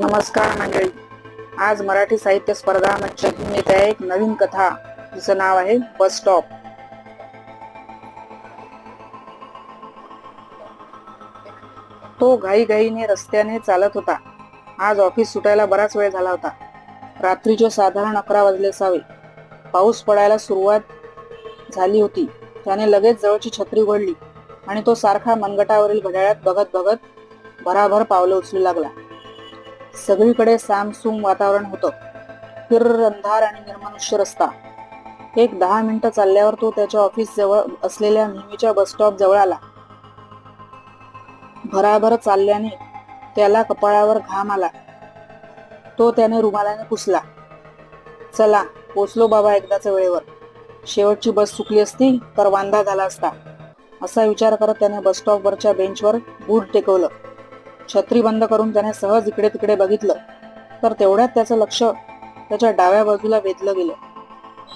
नमस्कार मंडळी. आज मराठी साहित्य स्पर्धा मंच घेऊन येत आहे एक नवीन कथा जिचं नाव आहे बस स्टॉप. तो घाईघाईने रस्त्याने चालत होता. आज ऑफिस सुटायला बराच वेळ झाला होता. रात्रीचे साधारण अकरा वाजले असावे. पाऊस पडायला सुरुवात झाली होती. त्याने लगेच जवळची छत्री उघडली आणि तो सारखा मनगटावरील घड्याळात बघत बघत भराभर पावलं उचलू लागला. सगळीकडे सामसूम वातावरण होतं. हिर्र अंधार आणि निर्मनुष्य रस्ता. एक दहा मिनिटं चालल्यावर तो त्याच्या ऑफिस जवळ असलेल्या नेहमीच्या बस स्टॉप जवळ आला. भराभर चालल्याने त्याला कपाळावर घाम आला. तो त्याने रुमालाने पुसला. चला पोचलो बाबा एकदाच वेळेवर. शेवटची बस चुकली असती तर वांदा झाला असता. असा विचार करत त्याने बसस्टॉपवरच्या बेंचवर बूट टेकवलं. छत्री बंद करून त्याने सहज इकडे तिकडे बघितलं तर तेवढ्यात त्याचं लक्ष त्याच्या डाव्या बाजूला वेधलं गेलं.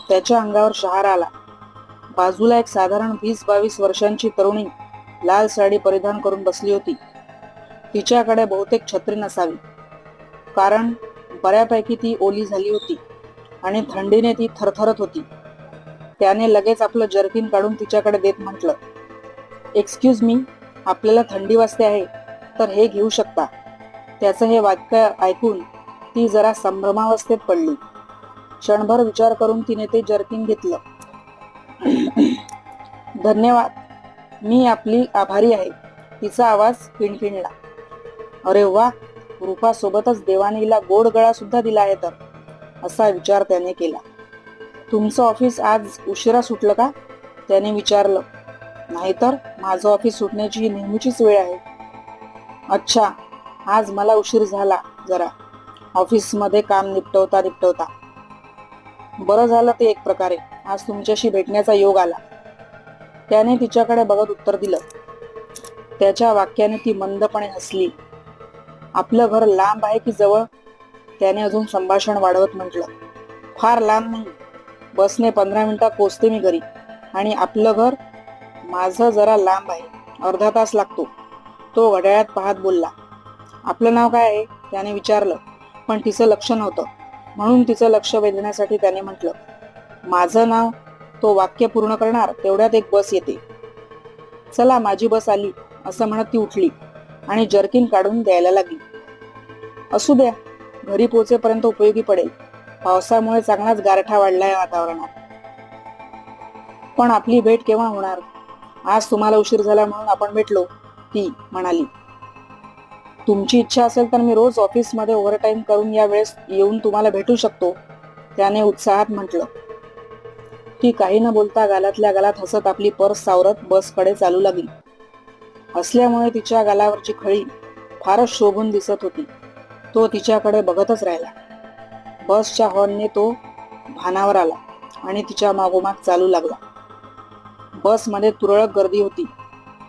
त्याच्या अंगावर शहारा आला. बाजूला एक साधारण वीस बावीस वर्षांची तरुणी लाल साडी परिधान करून बसली होती. तिच्याकडे बहुतेक छत्री नसावी कारण बऱ्यापैकी ती ओली झाली होती आणि थंडीने ती थरथरत होती. त्याने लगेच आपलं जर्किन काढून तिच्याकडे देत म्हटलं एक्सक्यूज मी आपल्याला थंडी वाजते आहे. तर हे घेऊ शकता. त्याचं हे वाक्य ऐकून ती जरा संभ्रमावस्थेत पडली. क्षणभर विचार करून तिने ते जर्किन घेतलं. धन्यवाद. मी आपली आभारी आहे. तिचा आवाज किणकिणला अरे वा रूपासोबतच देवानीला गोड गळा सुद्धा दिला आहे तर. असा विचार त्याने केला. तुमचं ऑफिस आज उशिरा सुटलं का? त्याने विचारलं. नाहीतर माझं ऑफिस सुटण्याची ही नेहमीचीच वेळ आहे. अच्छा आज मला उशीर झाला जरा. ऑफिसमध्ये काम निपटवता निपटवता. बरं झालं ते एक प्रकारे. आज तुमच्याशी भेटण्याचा योग आला. त्याने तिच्याकडे बघत उत्तर दिलं. त्याच्या वाक्याने ती मंदपणे हसली. आपलं घर लांब आहे की जवळ? त्याने अजून संभाषण वाढवत म्हटलं. फार लांब नाही. बसने पंधरा मिनिटात पोचते मी घरी. आणि आपलं घर? माझं जरा लांब आहे. अर्धा तास लागतो. तो घड्याळात पाहत बोलला आपलं नाव काय आहे? त्याने विचारलं. पण तिचं लक्ष नव्हतं. म्हणून तिचं लक्ष वेधण्यासाठी त्याने म्हटलं माझं नाव तो वाक्य पूर्ण करणार तेवढ्यात एक बस येते. चला माझी बस आली असं म्हणत ती उठली आणि जर्किन काढून द्यायला लागली. असू द्या घरी पोहोचेपर्यंत उपयोगी पडेल. पावसामुळे चांगलाच गारठा वाढलाय वातावरणात. पण आपली भेट केव्हा होणार? आज तुम्हाला उशीर झाला म्हणून आपण भेटलो. ती म्हणाली. तुमची इच्छा असेल तर मी रोज ऑफिसमध्ये ओव्हरटाईम करून या वेळेस येऊन तुम्हाला भेटू शकतो त्याने उत्साहात म्हटलं. ती काही न बोलता गालातल्या गालात हसत आपली पर्स सावरत बसकडे चालू लागली. हसल्यामुळे तिच्या गालावरची खळी फारच शोभून दिसत होती. तो तिच्याकडे बघतच राहिला. बसच्या हॉर्नने तो भानावर आला आणि तिच्या मागोमाग चालू लागला. बसमध्ये तुरळक गर्दी होती.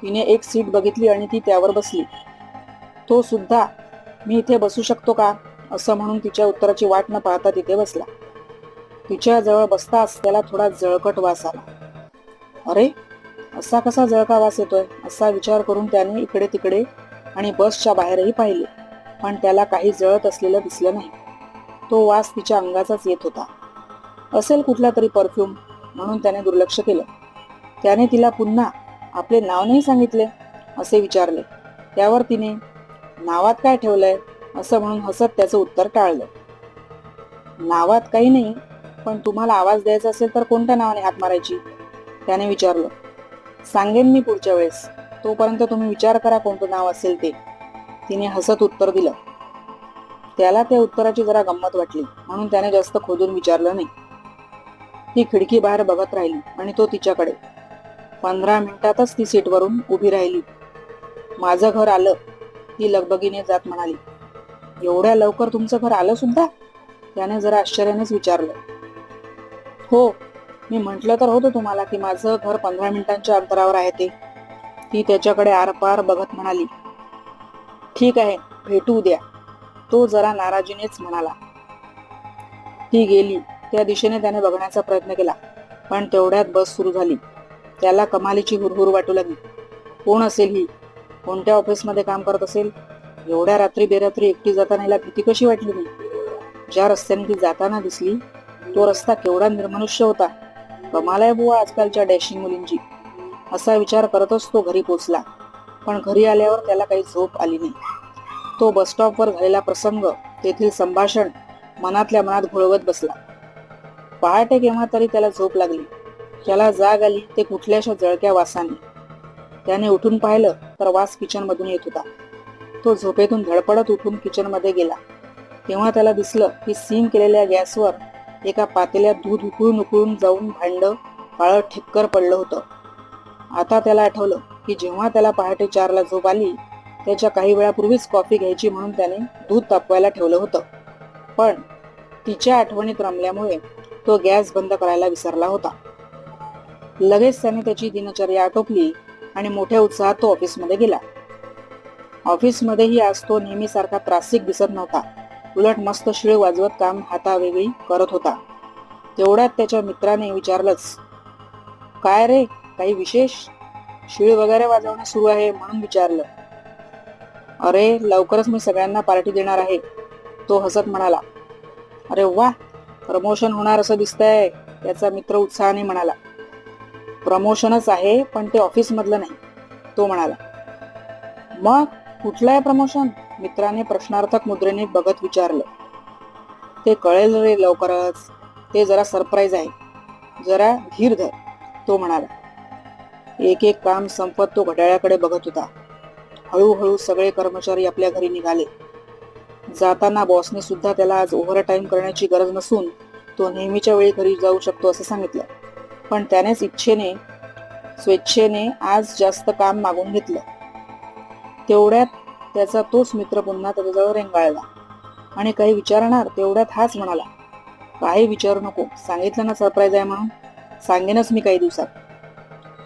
तिने एक सीट बघितली आणि ती त्यावर बसली. तो सुद्धा मी इथे बसू शकतो का? असं म्हणून तिच्या उत्तराची वाट न पाहता तिथे बसला. तिच्या जवळ बसताच त्याला थोडा जळकट वास आला. अरे असा कसा जळका वास येतोय? असा विचार करून त्याने इकडे तिकडे आणि बसच्या बाहेरही पाहिले. पण त्याला काही जळत असलेलं दिसलं नाही. तो वास तिच्या अंगाचाच येत होता. असेल कुठला तरी परफ्यूम म्हणून त्याने दुर्लक्ष केलं. त्याने तिला पुन्हा आपले नाव नाही सांगितले असे विचारले. त्यावर तिने नावात काय ठेवलंय? असं म्हणून हसत त्याचं उत्तर टाळलं. नावात काही नाही पण तुम्हाला आवाज द्यायचा असेल तर कोणत्या नावाने हात मारायची? त्याने विचारलं. सांगेन मी पुढच्या वेळेस. तोपर्यंत तुम्ही विचार करा कोणतं नाव असेल ते. तिने हसत उत्तर दिलं. त्याला त्या उत्तराची जरा गंमत वाटली म्हणून त्याने जास्त खोदून विचारलं नाही. ती खिडकी बाहेर बघत राहिली आणि तो तिच्याकडे पंधरा मिनिटातच ती सीटवरून उभी राहिली. माझं घर आलं ती लगबगीने जात म्हणाली एवढ्या लवकर तुमचं घर आलं सुद्धा? त्याने जरा आश्चर्यानेच विचारलं. हो मी म्हटलं तर होतं तुम्हाला की माझं घर पंधरा मिनिटांच्या अंतरावर आहे ते. ती त्याच्याकडे आरपार बघत म्हणाली ठीक आहे भेटू द्या. तो जरा नाराजीनेच म्हणाला. ती गेली त्या दिशेने त्याने बघण्याचा प्रयत्न केला पण तेवढ्यात बस सुरू झाली. त्याला कमालीची हुरहुर वाटू लागली. कोण असेल ही? कोणत्या ऑफिसमध्ये काम करत असेल? एवढ्या रात्री बेरात्री एकटी जाताना हिला भीती कशी वाटली नाही ज्या रस्त्याने ती जाताना दिसली तो रस्ता केवढा निर्मनुष्य होता. कमाल आहे बुवा आजकालच्या डॅशिंग मुलींची. असा विचार करतच तो घरी पोचला. पण घरी आल्यावर त्याला काही झोप आली नाही. तो बसस्टॉपवर झालेला प्रसंग तेथील संभाषण मनातल्या मनात घोळवत बसला. पहाटे केव्हा तरी त्याला झोप लागली. त्याला जाग आली. ते कुठल्याशा जळक्या वासाने. त्याने उठून पाहिलं तर वास किचनमधून येत होता. तो झोपेतून धडपडत उठून किचनमध्ये गेला. तेव्हा त्याला दिसलं की सीम केलेल्या गॅसवर एका पातेल्यात दूध उकळून उकळून जाऊन भांडं काळं ठिक्कर पडलं होतं. आता त्याला आठवलं की जेव्हा त्याला पहाटे चारला झोप आली त्याच्या काही वेळापूर्वीच कॉफी घ्यायची म्हणून त्याने दूध तापवायला ठेवलं होतं. पण तिच्या आठवणीत रमल्यामुळे तो गॅस बंद करायला विसरला होता. लगेच त्याने त्याची दिनचर्या आटोपली आणि मोठ्या उत्साहात तो ऑफिसमध्ये गेला. ऑफिसमध्येही आज तो नेहमीसारखा त्रासिक दिसत नव्हता. उलट मस्त शिळ वाजवत काम हातावेगळी करत होता. तेवढ्यात त्याच्या मित्राने विचारलंच काय रे काही विशेष? शिळ वगैरे वाजवणं सुरू आहे म्हणून विचारलं. अरे लवकरच मी सगळ्यांना पार्टी देणार आहे तो हसत म्हणाला. अरे वा प्रमोशन होणार असं दिसतंय त्याचा मित्र उत्साहाने म्हणाला. प्रमोशनच आहे पण ते ऑफिसमधलं नाही. तो म्हणाला मग कुठलं आहे प्रमोशन? मित्राने प्रश्नार्थक मुद्रेने बघत विचारलं ते कळेल रे लवकरच. ते जरा सरप्राईज आहे. जरा धीर धर. तो म्हणाला एक एक काम संपत तो घड्याळाकडे बघत होता. हळूहळू सगळे कर्मचारी आपल्या घरी निघाले. जाताना बॉसने सुद्धा त्याला आज ओव्हरटाइम करण्याची गरज नसून तो नेहमीच्या वेळी घरी जाऊ शकतो असं सांगितलं. पण त्यानेच इच्छेने स्वेच्छेने आज जास्त काम मागून घेतलं. तेवढ्यात त्याचा तोच मित्र पुन्हा त्याच्याजवळ रेंगाळला आणि काही विचारणार तेवढ्यात हाच म्हणाला काही विचारू नको सांगितलं ना सरप्राईज आहे म्हणून सांगेनच मी काही दिवसात.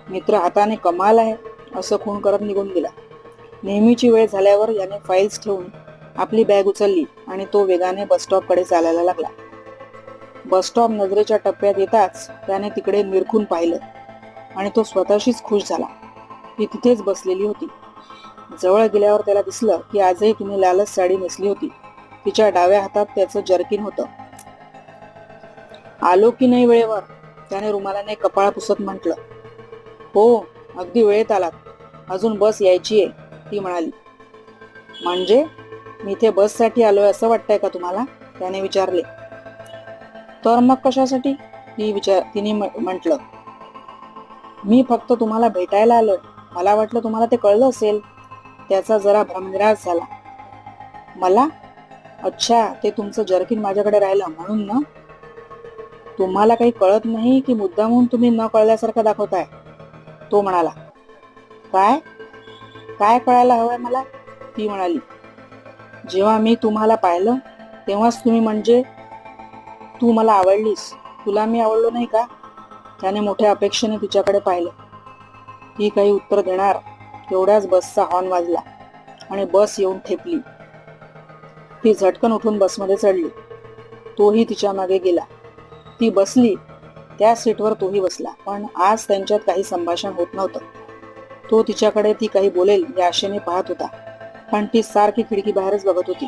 मित्र हाताने कमाल आहे असं खून करत निघून गेला. नेहमीची वेळ झाल्यावर याने फाईल्स ठेवून आपली बॅग उचलली आणि तो वेगाने बसस्टॉपकडे चालायला लागला. बसस्टॉप नजरेच्या टप्प्यात येताच त्याने तिकडे निरखून पाहिलं. आणि तो स्वतःशीच खुश झाला. ती तिथेच बसलेली होती. जवळ गेल्यावर त्याला दिसलं की आजही तिने लालच साडी नेसली होती. तिच्या डाव्या हातात त्याचं जर्किन होतं. आलो की नाही वेळेवर? त्याने रुमालाने कपाळ पुसत म्हटलं. हो अगदी वेळेत आलात. अजून बस यायची आहे ती म्हणाली. म्हणजे? मी इथे बससाठी आलोय असं वाटतंय का तुम्हाला? त्याने विचारले. तर मग कशासाठी? ती विचार तिने म्हटलं. मी फक्त तुम्हाला भेटायला आलो मला वाटलं तुम्हाला ते कळलं असेल. त्याचा जरा भ्रमनिराश झाला. मला? अच्छा ते तुमचं जर्किन माझ्याकडे राहिलं म्हणून ना? तुम्हाला काही कळत नाही की मुद्दामून तुम्ही न कळल्यासारखं दाखवताय? तो म्हणाला. काय? काय कळायला हवंय मला? ती म्हणाली. जेव्हा मी तुम्हाला पाहिलं तेव्हाच तुम्ही म्हणजे तू मला आवडलीस. तुला मी आवडलो नाही का? त्याने मोठ्या अपेक्षेने तिच्याकडे पाहिलं. ती काही उत्तर देणार. तेवढ्याच बसचा हॉर्न वाजला आणि बस येऊन ठेपली ती झटकन उठून बसमध्ये चढली. तोही तिच्यामागे गेला. ती बसली. त्या सीटवर तोही बसला. पण आज त्यांच्यात काही संभाषण होत नव्हतं. तो तिच्याकडे ती काही बोलेल या आशेने पाहत होता. पण ती सारखी खिडकी बाहेरच बघत होती.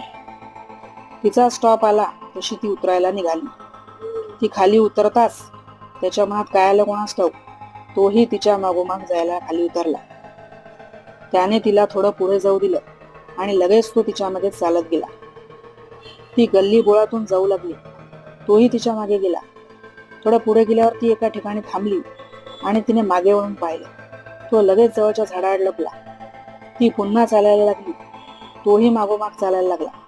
तिचा स्टॉप आला तशी ती उतरायला निघाली. ती खाली उतरताच त्याच्या मनात काय आलं कोणास ठाऊक तोही तिच्या मागोमाग जायला खाली उतरला. त्याने तिला थोडं पुढे जाऊ दिलं आणि लगेच तो तिच्यामध्ये चालत गेला. ती गल्ली बोळातून जाऊ लागली. तोही तिच्यामागे गेला. थोडं पुढे गेल्यावर ती एका ठिकाणी थांबली आणि तिने मागे वळून पाहिलं. तो लगेच जवळच्या झाडाआड लपला. ती पुन्हा चालायला लागली. तोही मागोमाग चालायला लागला.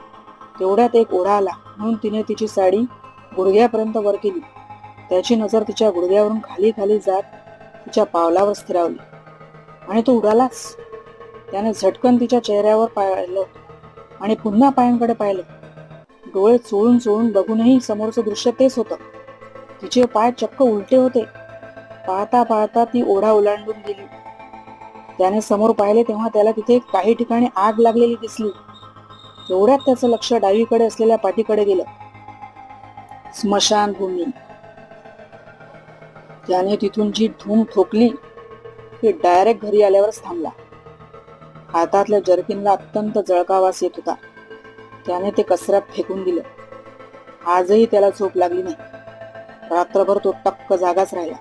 तेवढ्यात एक ओढा आला. म्हणून तिने तिची साडी गुडघ्यापर्यंत वर केली. त्याची नजर तिच्या गुडघ्यावरून खाली खाली जात तिच्या पावलावर स्थिरावली. आणि तो उडालाच त्याने झटकन तिच्या चेहऱ्यावर पाहिलं आणि पुन्हा पायांकडे पाहिलं. डोळे चोळून चोळून बघूनही समोरचं दृश्य तेच होतं. तिचे पाय चक्क उलटे होते. पाहता पाहता ती ओढा ओलांडून गेली. त्याने समोर पाहिले तेव्हा त्याला तिथे काही ठिकाणी आग लागलेली दिसली. एवढ्यात त्याचं लक्ष डावीकडे असलेल्या पाठीकडे गेलं. स्मशानभूमी त्याने तिथून जी धूम ठोकली ती डायरेक्ट घरी आल्यावरच थांबला. हातातल्या जर्किनला अत्यंत जळकावास येत होता. त्याने ते कचऱ्यात फेकून दिलं. आजही त्याला झोप लागली नाही. रात्रभर तो टक्क जागाच राहिला.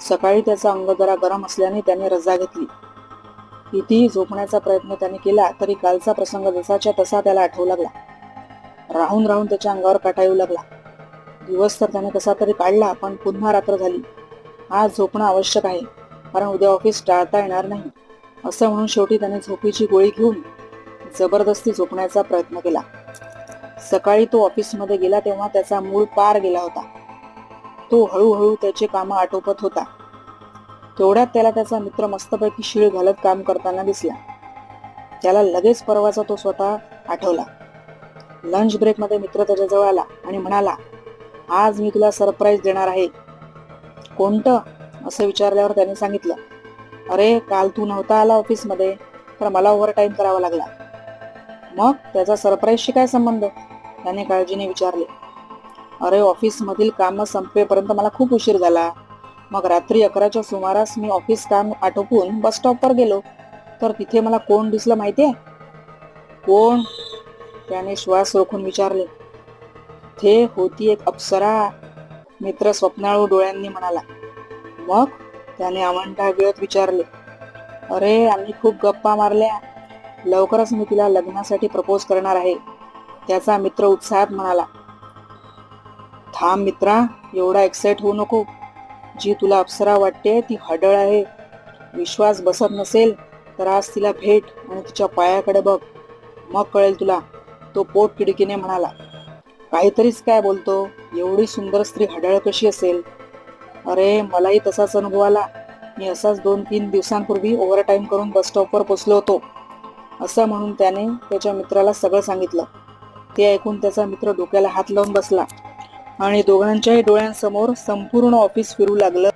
सकाळी त्याचा अंग जरा गरम असल्याने त्याने रजा घेतली. कितीही झोपण्याचा प्रयत्न त्याने केला तरी कालचा प्रसंग जसाच्या तसा त्याला आठवू लागला. राहून राहून त्याच्या अंगावर काटा येऊ लागला. दिवस तर त्याने कसा तरी काढला पण पुन्हा रात्र झाली. आज झोपणं आवश्यक आहे कारण उद्या ऑफिस टाळता येणार नाही. असं म्हणून शेवटी त्याने झोपीची गोळी घेऊन जबरदस्ती झोपण्याचा प्रयत्न केला. सकाळी तो ऑफिसमध्ये गेला तेव्हा त्याचा मूळ पार गेला होता. तो हळूहळू त्याचे कामं आटोपत होता. तेवढ्यात त्याला त्याचा मित्र मस्तपैकी शिळ घालत काम करताना दिसला. त्याला लगेच परवाचा तो स्वतः आठवला. लंच ब्रेकमध्ये मित्र त्याच्याजवळ आला आणि म्हणाला आज मी तुला सरप्राईज देणार आहे. कोणतं? असं विचारल्यावर त्याने सांगितलं अरे काल तू नव्हता आला ऑफिसमध्ये तर मला ओव्हर टाईम करावा लागला. मग त्याचा सरप्राईजशी काय संबंध? त्याने काळजीने विचारले. अरे ऑफिसमधील कामं संपेपर्यंत मला खूप उशीर झाला. मग रात्री अकराच्या सुमारास मी ऑफिस काम आटोपून बस स्टॉपवर गेलो. तर तिथे मला कोण दिसलं माहितीये? कोण? त्याने श्वास रोखून विचारले. ते होती एक अप्सरा मित्र स्वप्नाळू डोळ्यांनी म्हणाला. मग त्याने आवंढा गिळत विचारले अरे आम्ही खूप गप्पा मारल्या. लवकरच मी तिला लग्नासाठी प्रपोज करणार आहे. त्याचा मित्र उत्साहात म्हणाला थांब मित्रा एवढा एक्साइट होऊ नको. जी तुला अप्सरा वाटते ती हडळ आहे. विश्वास बसत नसेल तर आज तिला भेट आणि तिच्या पायाकडे बघ. मग कळेल तुला तो पोट किडकीने म्हणाला. काहीतरीच काय बोलतो? एवढी सुंदर स्त्री हडळ कशी असेल? अरे मलाही तसाच अनुभव आला. मी असाच दोन तीन दिवसांपूर्वी ओव्हरटाईम करून बस स्टॉपवर पोचलो होतो. असं म्हणून त्याने त्याच्या मित्राला सगळं सांगितलं. ते ऐकून त्याचा मित्र डोक्याला हात लावून बसला. आणि दोघांच्याही डोळ्यांसमोर संपूर्ण ऑफिस फिरू लागलं.